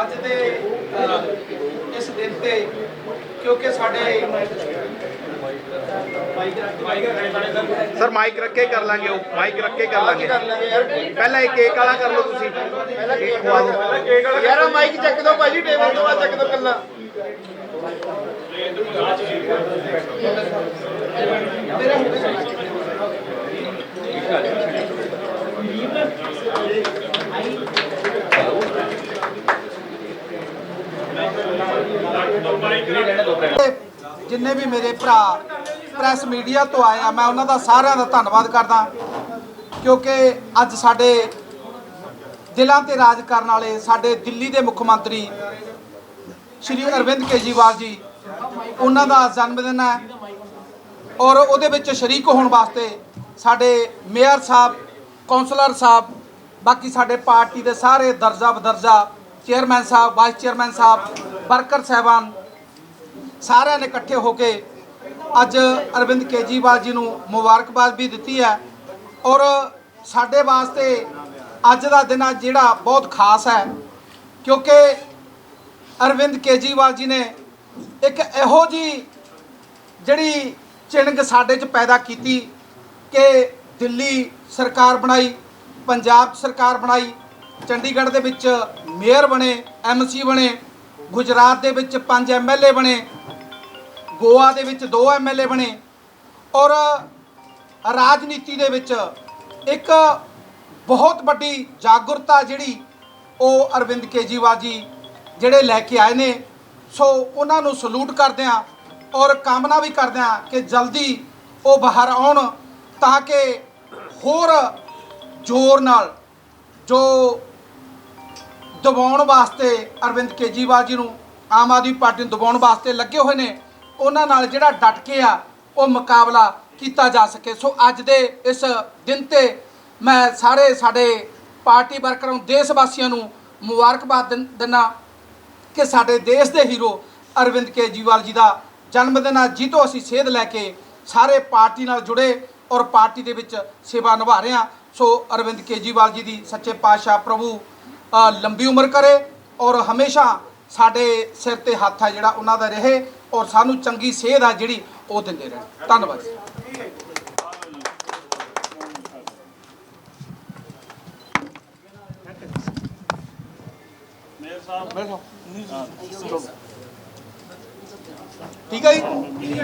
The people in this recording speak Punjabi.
ਅੱਜ ਦੇ ਇਸ ਦਿਨ ਤੇ ਕਿਉਂਕਿ ਸਾਡੇ ਸਰ ਮਾਈਕ ਰੱਖੇ ਕਰ ਲਾਂਗੇ ਉਹ ਮਾਈਕ ਰੱਖੇ ਕਰ ਲਾਂਗੇ। ਪਹਿਲਾਂ ਇਹ ਕੇਕ ਵਾਲਾ ਕਰ ਲਓ ਤੁਸੀਂ। ਕੇਕ ਖਵਾ ਦਿਓ। ਯਾਰ ਮਾਈਕ ਚੱਕ ਦੋ ਭਾਜੀ ਟੇਬਲ ਤੋਂ ਆ ਚੱਕ ਦੋ ਕੱਲਾ ਜਿੰਨੇ ਵੀ ਮੇਰੇ ਭਰਾ ਪ੍ਰੈਸ ਮੀਡੀਆ ਤੋਂ ਆਏ ਆ ਮੈਂ ਉਹਨਾਂ ਦਾ ਸਾਰਿਆਂ ਦਾ ਧੰਨਵਾਦ ਕਰਦਾ ਕਿਉਂਕਿ ਅੱਜ ਸਾਡੇ ਦਿਲਾਂ ਤੇ ਰਾਜ ਕਰਨ ਵਾਲੇ ਸਾਡੇ ਦਿੱਲੀ ਦੇ ਮੁੱਖ ਮੰਤਰੀ ਸ਼੍ਰੀ ਅਰਵਿੰਦ ਕੇਜੀਵਾਲ ਜੀ, ਉਹਨਾਂ ਦਾ ਜਨਮ ਦਿਨ ਹੈ ਔਰ ਉਹਦੇ ਵਿੱਚ ਸ਼ਰੀਕ ਹੋਣ ਵਾਸਤੇ ਸਾਡੇ ਮੇਅਰ ਸਾਹਿਬ, ਕੌਂਸਲਰ ਸਾਹਿਬ, ਬਾਕੀ ਸਾਡੇ ਪਾਰਟੀ ਦੇ ਸਾਰੇ ਦਰਜਾ ਬਦਰਜਾ ਚੇਅਰਮੈਨ ਸਾਹਿਬ, ਵਾਈਸ ਚੇਅਰਮੈਨ ਸਾਹਿਬ, ਵਰਕਰ ਸਾਹਿਬਾਨ ਸਾਰਿਆਂ ਨੇ ਇਕੱਠੇ ਹੋ ਕੇ ਅੱਜ ਅਰਵਿੰਦ ਕੇਜੀਵਾਲ ਜੀ ਨੂੰ ਮੁਬਾਰਕਬਾਦ ਵੀ ਦਿੱਤੀ ਹੈ। ਔਰ ਸਾਡੇ ਵਾਸਤੇ ਅੱਜ ਦਾ ਦਿਨ ਆ ਜਿਹੜਾ ਬਹੁਤ ਖਾਸ ਹੈ, ਕਿਉਂਕਿ ਅਰਵਿੰਦ ਕੇਜੀਵਾਲ ਜੀ ਨੇ ਇੱਕ ਇਹੋ ਜੀ ਜਿਹੜੀ ਚਿੰਗ ਸਾਡੇ 'ਚ ਪੈਦਾ ਕੀਤੀ ਕਿ ਦਿੱਲੀ ਸਰਕਾਰ ਬਣਾਈ, ਪੰਜਾਬ ਸਰਕਾਰ ਬਣਾਈ, ਚੰਡੀਗੜ੍ਹ ਦੇ ਵਿੱਚ ਮੇਅਰ ਬਣੇ ਐਮਸੀ ਬਣੇ, ਗੁਜਰਾਤ ਦੇ ਵਿੱਚ ਪੰਜ ਐਮਐਲਏ ਬਣੇ ਗੋਆ ਦੇ ਵਿੱਚ ਦੋ ਐਮਐਲਏ ਬਣੇ ਔਰ ਰਾਜਨੀਤੀ ਦੇ ਵਿੱਚ ਇੱਕ ਬਹੁਤ ਵੱਡੀ ਜਾਗਰੂਕਤਾ ਜਿਹੜੀ ਉਹ ਅਰਵਿੰਦ ਕੇਜੀਵਾਲ ਜੀ ਜਿਹੜੇ ਲੈ ਕੇ ਆਏ ਨੇ, ਸੋ ਉਹਨਾਂ ਨੂੰ ਸਲੂਟ ਕਰਦੇ ਹਾਂ ਔਰ ਕਾਮਨਾ ਵੀ ਕਰਦੇ ਹਾਂ ਕਿ ਜਲਦੀ ਉਹ ਬਾਹਰ ਆਉਣ ਤਾਂ ਕਿ ਹੋਰ ਜ਼ੋਰ ਨਾਲ ਜੋ ਦਬਾਉਣ ਵਾਸਤੇ ਅਰਵਿੰਦ ਕੇਜੀਵਾਲ ਜੀ ਨੂੰ ਆਮ ਆਦਮੀ ਪਾਰਟੀ ਨੂੰ ਦਬਾਉਣ ਵਾਸਤੇ ਲੱਗੇ ਹੋਏ ਨੇ ਉਹਨਾਂ ਨਾਲ ਜਿਹੜਾ ਡਟ ਕੇ ਆ, ਉਹ ਮੁਕਾਬਲਾ ਕੀਤਾ ਜਾ ਸਕੇ। ਸੋ ਅੱਜ ਦੇ ਇਸ ਦਿਨ ਤੇ ਮੈਂ ਸਾਰੇ ਸਾਡੇ ਪਾਰਟੀ ਵਰਕਰਾਂ ਨੂੰ, ਦੇਸ਼ ਵਾਸੀਆਂ ਨੂੰ ਮੁਬਾਰਕਬਾਦ ਦਿੰ- ਦਿੰਦਾ ਕਿ ਸਾਡੇ ਦੇਸ਼ ਦੇ ਹੀਰੋ ਅਰਵਿੰਦ ਕੇਜੀਵਾਲ ਜੀ ਦਾ ਜਨਮ ਦਿਨ ਆ। ਜਿੱਤੋਂ ਅਸੀਂ ਸੇਧ ਲੈ ਕੇ ਸਾਰੇ ਪਾਰਟੀ ਨਾਲ ਜੁੜੇ ਔਰ ਪਾਰਟੀ ਦੇ ਵਿੱਚ ਸੇਵਾ ਨਿਭਾ ਰਹੇ ਹਾਂ। ਸੋ ਅਰਵਿੰਦ ਕੇਜੀਵਾਲ ਜੀ ਦੀ ਸੱਚੇ ਪਾਤਸ਼ਾਹ ਪ੍ਰਭੂ ਲੰਬੀ ਉਮਰ ਕਰੇ ਔਰ ਹਮੇਸ਼ਾ ਸਾਡੇ ਸਿਰ ਤੇ ਹੱਥ ਆ ਜਿਹੜਾ ਉਹਨਾਂ ਦਾ ਰਹੇ ਔਰ ਸਾਨੂੰ ਚੰਗੀ ਸੇਧ ਆ ਜਿਹੜੀ ਉਹ ਦਿੰਦੇ ਰਹਿਣ ਧੰਨਵਾਦ ਠੀਕ ਹੈ ਜੀ?